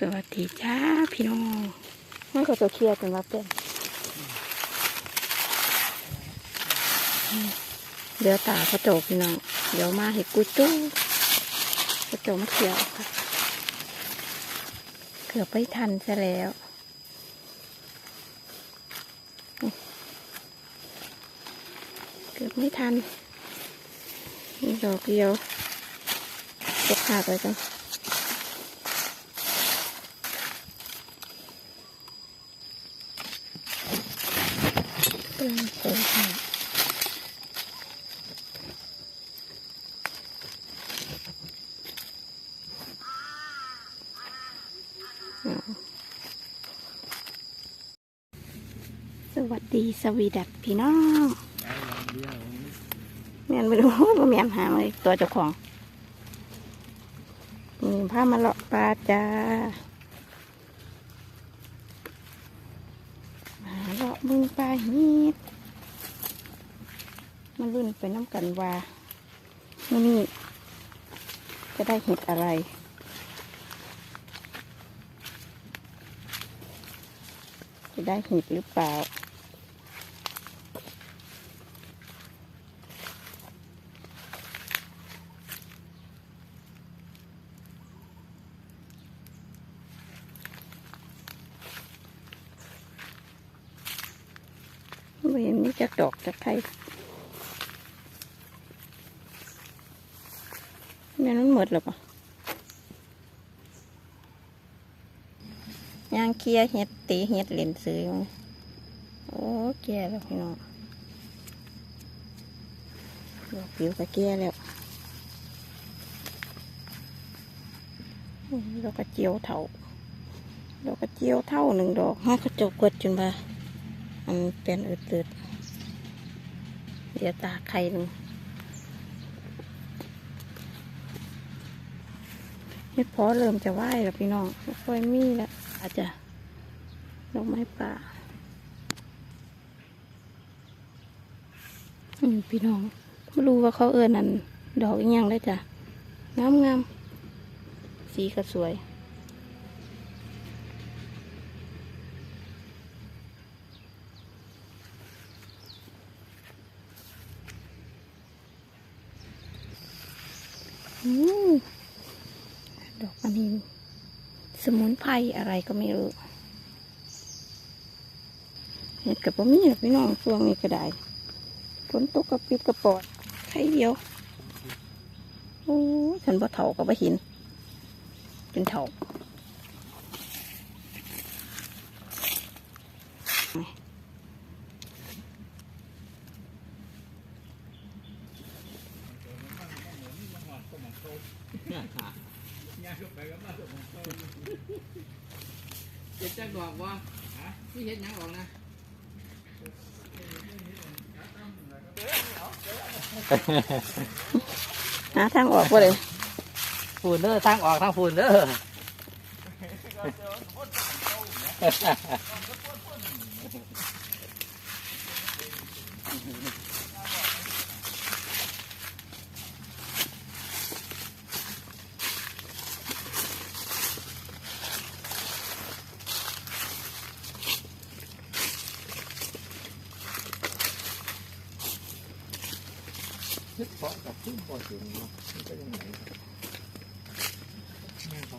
สวัสดีจ้าพี่น้องมันก็จะเคลียร์กันว่าเป็นอืมเดี๋ยวตากระโจกพี่น้องเดี๋ยวมาเห็ดกุยตู้กระโจกมาเขียวค่ะ เกือบไม่ทันซะแล้วอืมเกือบไม่ทันนี่ดอกเดียวตกขาดไปกัน กำลังโตค่ะอ๋อสวัสดีสวีดัตพี่น้องแม่นไม่รู้ว่าแม่นหาเลยตัวเจ้าของนี่พามาเลาะปลาจ้า มึงปลาฮีดมันรุ่นไปน้ำกันว่ามื่อนี้จะได้เห็ดอะไร จะได้เห็ดหรือเปล่า ไม่เห็นนี่ จะดอกจะใครแม่นมันหมดหรอปะย่างเคียเห็ดตีเห็ดเหรียญซื้อโอ้แก่แล้วพี่น้องดอกผิวก็แก่แล้วดอกกระเจียวเท่าดอกกระเจียวเท่าหนึ่งดอกห้ากระจกกดจนมามันเป็นอืดๆ เดี๋ยวตาไข่หนึ่งเฮ็ดพอเริ่มจะไหวแล้วพี่น้องไม่ค่อยมีแล้วอาจจะดอกไม้ป่าอืมพี่น้องไม่รู้ว่าเขาเอิ้นนั่นดอกอีหยังได้จ้ะงามงามๆสีก็สวย ดอกอันนี้สมุนไพรอะไรก็ไม่รู้เห็ดกับบ่มีหรอพี่น้องช่วงนี้ก็ได้ฝนตกกระปิดกระปอดไข่เดียวโอ้ฉันบ่เถากับบ่หิน เป็นเถา เห็ดจักดอกวะพี่เห็ดหยังออกนะหาทางออกบ่เลยฝุ่นเด้อทางออกทางฝุ่นเด้อ นึกเพราะกับขึ้นพอถึงเนาะมันก็ยังไงแม่ท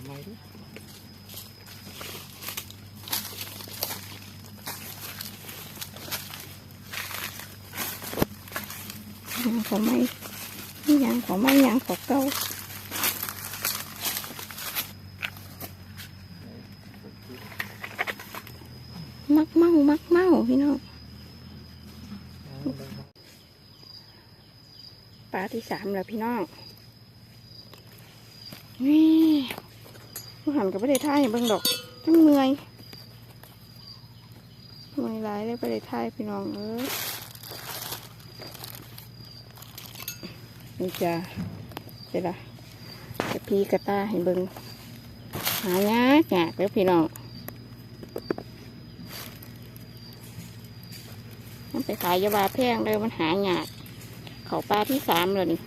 ปลาที่สามแล้วพี่น้องนี่ผู้หันกับประเทศไทยเบิ่งดอกทั้งเมื่อยเมื่อยหลายเลยประเทศไทยพี่น้องเอ้ยนี่จะเดี๋ยวละจะพีกระตาให้เบิงหายากยากแล้วพี่น้องมันไปขายยาบาแพงเลยมันหายาก เขาปลาที่สามเลยนี่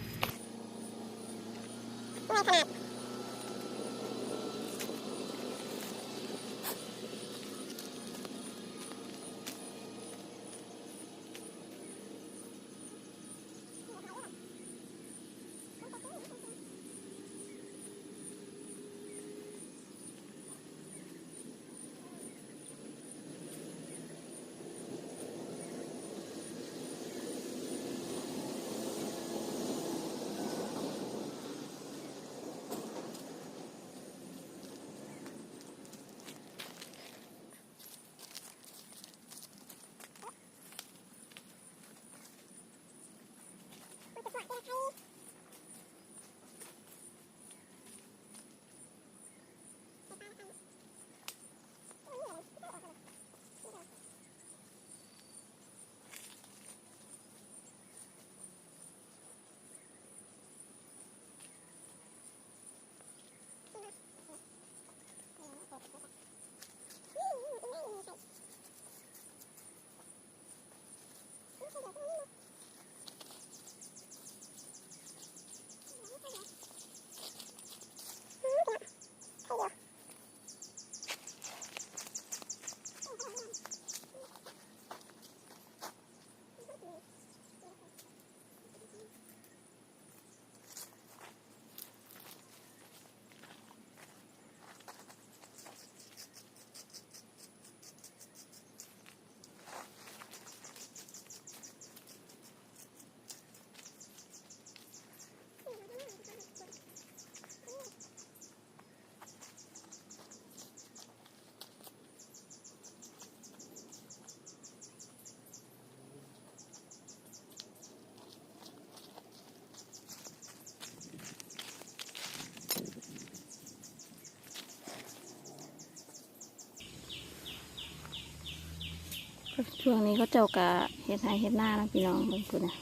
ช่วงนี้เขาเจ้ากะเฮ็ดไห้เฮ็ดหน้านะพี่น้องเบิ่งพุ่นนะ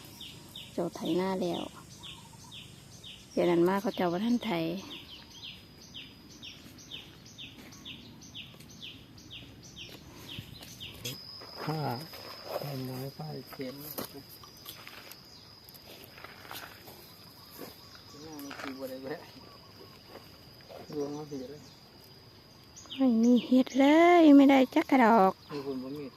เจ้าไถหน้าแล้วเดี๋ยวนั้นมาเขาเจ้าว่าท่านไถผ้าทำไม้ผ้าเขียนน้องคือบ่ได้แวะดวงมาสิเลยไม่มีเฮ็ดเลยไม่ได้จักกระดอกมีคนบ่มีด